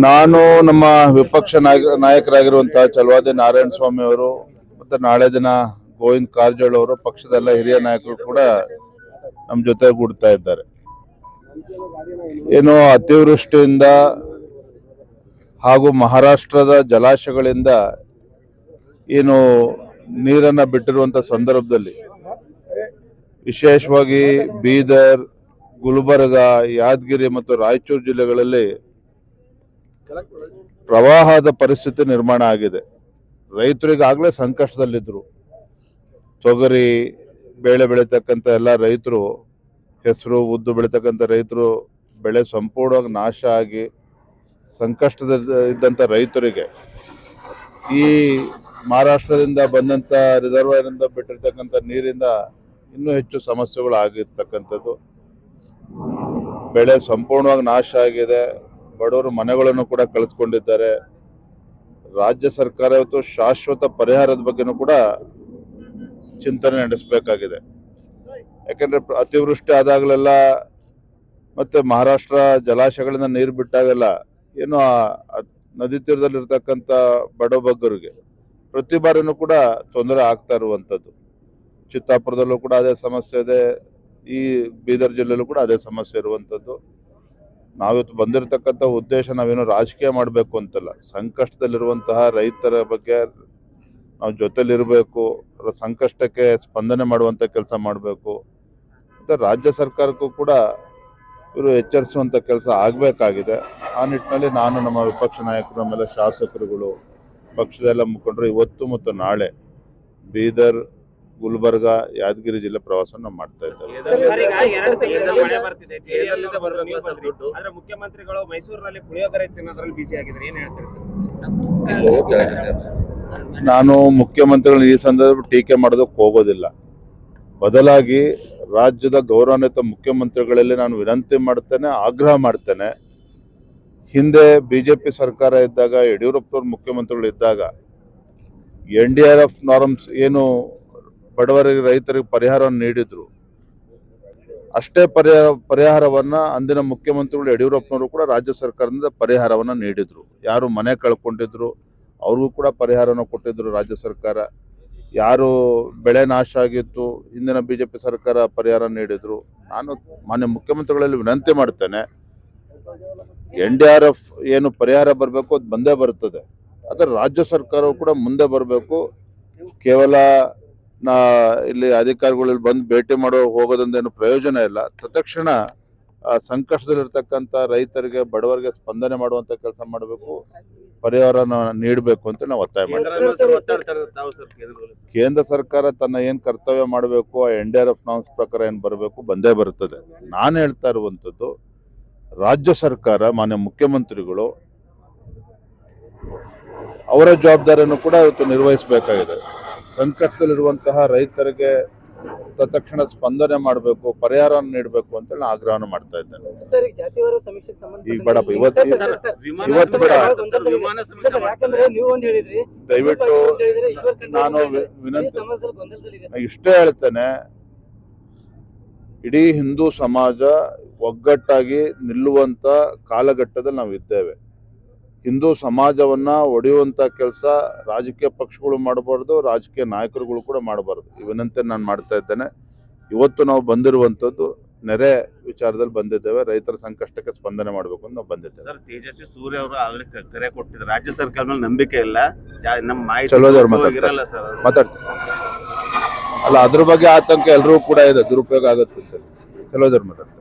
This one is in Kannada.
ನಾನು ನಮ್ಮ ವಿಪಕ್ಷ ನಾಯಕ ನಾಯಕರಾಗಿರುವಂತಹ ಚಲವಾದಿ ನಾರಾಯಣ ಸ್ವಾಮಿ ಅವರು ಮತ್ತೆ ನಾಳೆ ದಿನ ಗೋವಿಂದ್ ಕಾರಜೋಳ ಅವರು ಪಕ್ಷದ ಎಲ್ಲ ಹಿರಿಯ ನಾಯಕರು ಕೂಡ ನಮ್ಮ ಜೊತೆ ಕೂಡ್ತಾ ಇದ್ದಾರೆ. ಏನು ಅತಿವೃಷ್ಟಿಯಿಂದ ಹಾಗೂ ಮಹಾರಾಷ್ಟ್ರದ ಜಲಾಶಯಗಳಿಂದ ಏನು ನೀರನ್ನ ಬಿಟ್ಟಿರುವಂತ ಸಂದರ್ಭದಲ್ಲಿ ವಿಶೇಷವಾಗಿ ಬೀದರ್, ಗುಲ್ಬರ್ಗ, ಯಾದಗಿರಿ ಮತ್ತು ರಾಯಚೂರು ಜಿಲ್ಲೆಗಳಲ್ಲಿ ಪ್ರವಾಹದ ಪರಿಸ್ಥಿತಿ ನಿರ್ಮಾಣ ಆಗಿದೆ. ರೈತರಿಗಾಗಲೇ ಸಂಕಷ್ಟದಲ್ಲಿದ್ದರು ತೊಗರಿ ಬೇಳೆ ಬೆಳೀತಕ್ಕಂಥ ಎಲ್ಲ ರೈತರು, ಹೆಸರು, ಉದ್ದು ಬೆಳೀತಕ್ಕಂಥ ರೈತರು, ಬೆಳೆ ಸಂಪೂರ್ಣವಾಗಿ ನಾಶ ಆಗಿ ಸಂಕಷ್ಟದ ಇದ್ದಂಥ ರೈತರಿಗೆ ಈ ಮಹಾರಾಷ್ಟ್ರದಿಂದ ಬಂದಂಥ ರಿಸರ್ವರಿಂದ ಬಿಟ್ಟಿರ್ತಕ್ಕಂಥ ನೀರಿಂದ ಇನ್ನೂ ಹೆಚ್ಚು ಸಮಸ್ಯೆಗಳು ಆಗಿರ್ತಕ್ಕಂಥದ್ದು ಬೆಳೆ ಸಂಪೂರ್ಣವಾಗಿ ನಾಶ ಆಗಿದೆ. ಬಡವರು ಮನೆಗಳನ್ನು ಕೂಡ ಕಳೆದುಕೊಂಡಿದ್ದಾರೆ. ರಾಜ್ಯ ಸರ್ಕಾರ ಶಾಶ್ವತ ಪರಿಹಾರದ ಬಗ್ಗೆನೂ ಕೂಡ ಚಿಂತನೆ ನಡೆಸಬೇಕಾಗಿದೆ. ಯಾಕೆಂದ್ರೆ ಅತಿವೃಷ್ಟಿ ಆದಾಗಲೆಲ್ಲ ಮತ್ತೆ ಮಹಾರಾಷ್ಟ್ರ ಜಲಾಶಯಗಳಿಂದ ನೀರು ಬಿಟ್ಟಾಗೆಲ್ಲ ಏನು ಆ ನದಿ ತೀರದಲ್ಲಿರ್ತಕ್ಕಂಥ ಬಡಬಗ್ಗರಿಗೆ ಪ್ರತಿ ಬಾರಿನೂ ಕೂಡ ತೊಂದರೆ ಆಗ್ತಾ ಇರುವಂಥದ್ದು. ಚಿತ್ತಾಪುರದಲ್ಲೂ ಕೂಡ ಅದೇ ಸಮಸ್ಯೆ ಇದೆ. ಈ ಬೀದರ್ ಜಿಲ್ಲೆಯಲ್ಲೂ ಕೂಡ ಅದೇ ಸಮಸ್ಯೆ ಇರುವಂಥದ್ದು. ನಾವಿವತ್ತು ಬಂದಿರತಕ್ಕಂಥ ಉದ್ದೇಶ ನಾವೇನು ರಾಜಕೀಯ ಮಾಡಬೇಕು ಅಂತಲ್ಲ. ಸಂಕಷ್ಟದಲ್ಲಿರುವಂತಹ ರೈತರ ಬಗ್ಗೆ ನಾವು ಜೊತೆಲಿರಬೇಕು, ಸಂಕಷ್ಟಕ್ಕೆ ಸ್ಪಂದನೆ ಮಾಡುವಂಥ ಕೆಲಸ ಮಾಡಬೇಕು. ಮತ್ತು ರಾಜ್ಯ ಸರ್ಕಾರಕ್ಕೂ ಕೂಡ ಇವರು ಎಚ್ಚರಿಸುವಂಥ ಕೆಲಸ ಆಗಬೇಕಾಗಿದೆ. ಆ ನಿಟ್ಟಿನಲ್ಲಿ ನಾನು ನಮ್ಮ ವಿಪಕ್ಷ ನಾಯಕರು ಆಮೇಲೆ ಶಾಸಕರುಗಳು, ಪಕ್ಷದ ಎಲ್ಲ ಮುಖಂಡರು ಇವತ್ತು ಮತ್ತು ನಾಳೆ ಬೀದರ್ ಗುಲ್ಬರ್ಗ ಯಾದಗಿರಿ ಜಿಲ್ಲೆ ಪ್ರವಾಸವನ್ನು ನಾವು ಮಾಡ್ತಾ ಇದ್ದೇವೆ? ಮುಖ್ಯಮಂತ್ರಿಗಳು ಮೈಸೂರಿನಲ್ಲಿ ಪುಳಿಯೋಗರೆ ತಿನ್ನೋದ್ರಲ್ಲಿ ಬಿಸಿ ಆಗಿದ್ರೆ ಏನ್ ಹೇಳ್ತಾರೆ ಸರ್? ನಾನು ಮುಖ್ಯಮಂತ್ರಿಗಳು ಈ ಸಂದರ್ಭ ಟೀಕೆ ಮಾಡೋದಕ್ಕೆ ಹೋಗೋದಿಲ್ಲ. ಬದಲಾಗಿ ರಾಜ್ಯದ ಗೌರವಾನ್ವಿತ ಮುಖ್ಯಮಂತ್ರಿಗಳಲ್ಲಿ ನಾನು ವಿನಂತಿ ಮಾಡ್ತೇನೆ ಆಗ್ರಹ ಮಾಡ್ತೇನೆ. ಹಿಂದೆ ಬಿಜೆಪಿ ಸರ್ಕಾರ ಇದ್ದಾಗ ಯಡಿಯೂರಪ್ಪನವ್ರ ಮುಖ್ಯಮಂತ್ರಿಗಳು ಇದ್ದಾಗ N D R F norms ಏನು ಬಡವರಿಗೆ ರೈತರಿಗೆ ಪರಿಹಾರವನ್ನು ನೀಡಿದ್ರು. ಅಷ್ಟೇ ಪರಿಹಾರ, ಪರಿಹಾರವನ್ನ ಅಂದಿನ ಮುಖ್ಯಮಂತ್ರಿಗಳು ಯಡಿಯೂರಪ್ಪನವರು ಕೂಡ ರಾಜ್ಯ ಸರ್ಕಾರದಿಂದ ಪರಿಹಾರವನ್ನ ನೀಡಿದ್ರು. ಯಾರು ಮನೆ ಕಳ್ಕೊಂಡಿದ್ರು, ಅವ್ರಿಗೂ ಕೂಡ ಪರಿಹಾರನ ಕೊಟ್ಟಿದ್ರು ರಾಜ್ಯ ಸರ್ಕಾರ. ಯಾರು ಬೆಳೆ ನಾಶ ಆಗಿತ್ತು, ಹಿಂದಿನ ಬಿಜೆಪಿ ಸರ್ಕಾರ ಪರಿಹಾರ ನೀಡಿದ್ರು. ನಾನು ಮಾನ್ಯ ಮುಖ್ಯಮಂತ್ರಿಗಳಲ್ಲಿ ವಿನಂತಿ ಮಾಡ್ತೇನೆ, ಎನ್ ಏನು ಪರಿಹಾರ ಬರಬೇಕು ಅದು ಬಂದೇ ಬರ್ತದೆ. ಆದರೆ ರಾಜ್ಯ ಸರ್ಕಾರವು ಕೂಡ ಮುಂದೆ ಬರಬೇಕು. ಕೇವಲ ನಾ ಇಲ್ಲಿ ಅಧಿಕಾರಿಗಳಲ್ಲಿ ಬಂದು ಭೇಟಿ ಮಾಡೋ ಹೋಗೋದ್ರಿಂದ ಏನು ಪ್ರಯೋಜನ ಇಲ್ಲ. ತತ್ಕ್ಷಣ ಆ, ಸಂಕಷ್ಟದಲ್ಲಿರ್ತಕ್ಕಂಥ ರೈತರಿಗೆ ಬಡವರಿಗೆ ಸ್ಪಂದನೆ ಮಾಡುವಂತ ಕೆಲಸ ಮಾಡಬೇಕು. ಪರಿಹಾರ ನೀಡಬೇಕು ಅಂತ ನಾವು ಒತ್ತಾಯ ಮಾಡ್ತೀವಿ. ಕೇಂದ್ರ ಸರ್ಕಾರ ತನ್ನ ಏನ್ ಕರ್ತವ್ಯ ಮಾಡಬೇಕು ಆ N D R F norms ಪ್ರಕಾರ ಏನ್ ಬರಬೇಕು ಬಂದೇ ಬರುತ್ತದೆ. ನಾನು ಹೇಳ್ತಾ ಇರುವಂತದ್ದು ರಾಜ್ಯ ಸರ್ಕಾರ ಮಾನ್ಯ ಮುಖ್ಯಮಂತ್ರಿಗಳು ಅವರ ಜವಾಬ್ದಾರಿಯನ್ನು ಕೂಡ ಇವತ್ತು ನಿರ್ವಹಿಸಬೇಕಾಗಿದೆ. ಸಂಕಷ್ಟದಲ್ಲಿರುವಂತಹ ರೈತರಿಗೆ ತತ್ಕ್ಷಣ ಸ್ಪಂದನೆ ಮಾಡಬೇಕು ಪರಿಹಾರ ನೀಡಬೇಕು ಅಂತ ಹೇಳಿ ಆಗ್ರಹವನ್ನು ಮಾಡ್ತಾ ಇದ್ದೇನೆ. ಸರ್ ಈಗ ಜಾತಿವಾರು ಸಮೀಕ್ಷೆಗೆ ಸಂಬಂಧ ಬೇಡಪ್ಪ, ಇವತ್ತು- ಸರ್, ಸರ್, ಸರ್, ವಿಮಾನ ಇವತ್ತು ಬೇಡ. ವಿಮಾನ ಸಮಸ್ಯೆ ಯಾಕಂದ್ರೆ ನೀವು ಒಂದ್ ಹೇಳಿದ್ರಿ. ದಯವಿಟ್ಟು ನಾನು ವಿನಂತಿ ಇಷ್ಟೇ ಹೇಳ್ತೇನೆ ಇಡೀ ಹಿಂದೂ ಸಮಾಜ ಒಗ್ಗಟ್ಟಾಗಿ ನಿಲ್ಲುವಂತ ಕಾಲಘಟ್ಟದಲ್ಲಿ ನಾವು ಇದ್ದೇವೆ ಹಿಂದೂ ಸಮಾಜವನ್ನ ಒಡೆಯುವಂತ ಕೆಲಸ ರಾಜಕೀಯ ಪಕ್ಷಗಳು ಮಾಡಬಾರ್ದು ರಾಜಕೀಯ ನಾಯಕರುಗಳು ಕೂಡ ಮಾಡಬಾರ್ದು. ಇವನಂತೆ ವಿನಂತಿ ನಾನು ಮಾಡ್ತಾ ಇದ್ದೇನೆ. ಇವತ್ತು ನಾವು ಬಂದಿರುವಂತದ್ದು ನೆರೆ ವಿಚಾರದಲ್ಲಿ ಬಂದಿದ್ದೇವೆ. ರೈತರ ಸಂಕಷ್ಟಕ್ಕೆ ಸ್ಪಂದನೆ ಮಾಡಬೇಕು ಅಂತ ನಾವು ಬಂದಿದ್ದೇವೆ. ಸರ್ ತೇಜಸ್ವಿ ಸೂರ್ಯ ಅವರು ಆಗಲೇ ಕರೆ ಕೊಟ್ಟಿದ್ರು ರಾಜ್ಯ ಸರ್ಕಾರ ಮೇಲೆ ನಂಬಿಕೆ ಇಲ್ಲ. ನಮ್ಮ ಮಾಹಿತಿ. ಇರಲ್ಲ ಸರ್ ಮಾತಾಡ್ತೀನಿ. ಅಲ್ಲ ಅದ್ರ ಬಗ್ಗೆ ಆತಂಕ ಎಲ್ರಿಗೂ ಕೂಡ ಇದೆ. ದುರುಪಯೋಗ ಆಗುತ್ತೆ ಅಂತ ಕೆಲವೊಂದ್ರು ಮಾತಾಡ್ತಾರೆ.